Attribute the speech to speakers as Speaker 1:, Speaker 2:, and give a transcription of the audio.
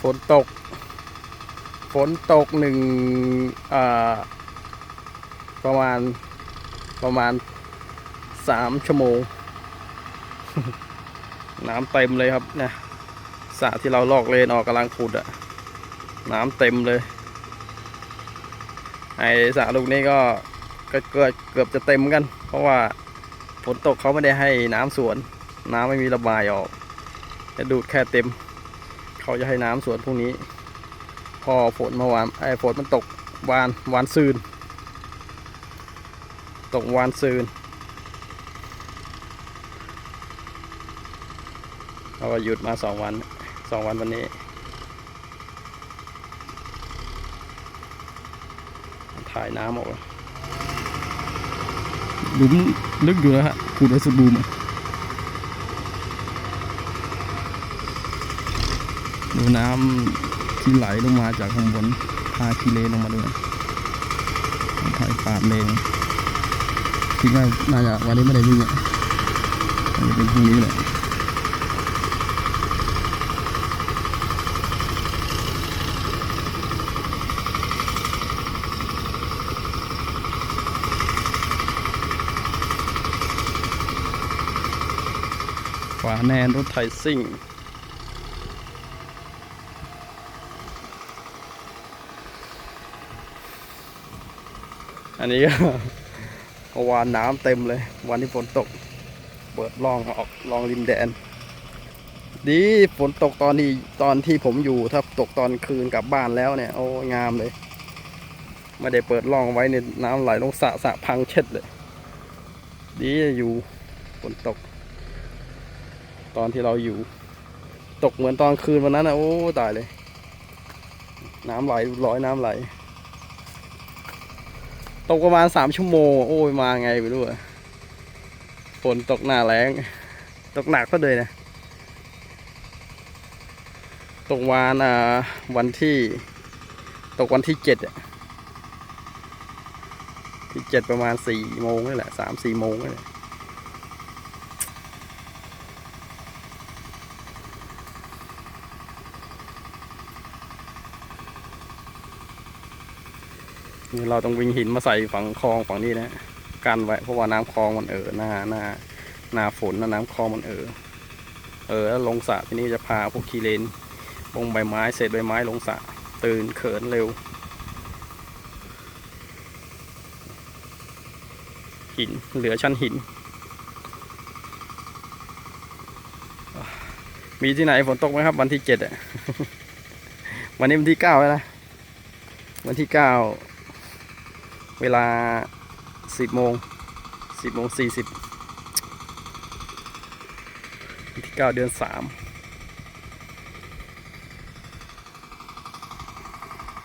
Speaker 1: ฝนตก ฝนตกหนึ่งประมาณประมาณสามชั่วโมง น้ำเต็มเลยครับเนี่ยสระที่เราลอกเลนออกกำลังขุดอะน้ำเต็มเลย ไอสระลูกนี้ก็ก็เกือบเกือบจะเต็มกัน เพราะว่าฝนตกเขาไม่ได้ให้น้ำสวน น้ำไม่มีระบายออกจะดูดแค่เต็ม เขาจะให้น้ำสวนพวกนี้ พอฝนเมื่อวานไอ้ฝนมันตกวานวานซืน ตกวานซืนเราก็หยุดมาสองวันสองวันวันนี้ถ่ายน้ำออกมาหลุมลึกอยู่แล้วฮะขุดไว้สุดบูมอะ ดูน้ำที่ไหลลงมาจากข้างบนพาคีเลลงมาด้วยถ่ายปาดเลนคิดว่าน่าจะวันนี้ไม่ได้วิ่งอะน่าจะเป็นพรุ่งนี้แหละขวาแนนรถไถซิ่ง อันนี้ก็วานน้ำเต็มเลย วันที่ฝนตก เปิดล่องออกล่องริมแดน ดีฝนตกตอนที่ตอนที่ผมอยู่ถ้าตกตอนคืนกลับบ้านแล้วเนี่ยโอ้งามเลยไม่ได้เปิดล่องไว้เนี่ยน้ำไหลลงสะสะพังเช็ดเลย ดีอยู่ฝนตก ตอนที่เราอยู่ ตกเหมือนตอนคืนวันนั้นนะโอ้ตายเลย น้ำไหลร้อยน้ำไหล ตกประมาณสามชั่วโมง โอ้ยมาไงไปด้วยฝนตกหน้าแรงตกหนักก็เลยนะ ตกวานอ่าวันที่ ตกวันที่เจ็ดที่เจ็ดประมาณสี่โมงนี่แหละสามสี่โมงนี่แหละ นี่เราต้องวิ่งหินมาใส่ฝั่งคลองฝั่งนี้นะกันไว้เพราะว่าน้ำคลองมันเออหน้าหน้าหน้าฝนนะน้ำคลองมันเออเออแล้วลงสระทีนี้จะพาพวกคีเลนลงใบไม้เศษใบไม้ลงสระตื่นเขินเร็ว หินเหลือชั้นหิน มีที่ไหนฝนตกไหมครับ วันที่เจ็ดอะวันนี้วันที่เก้าแล้วนะวันที่เก้า เวลาสิบโมงสิบโมงสี่สิบที่เก้าเดือนสาม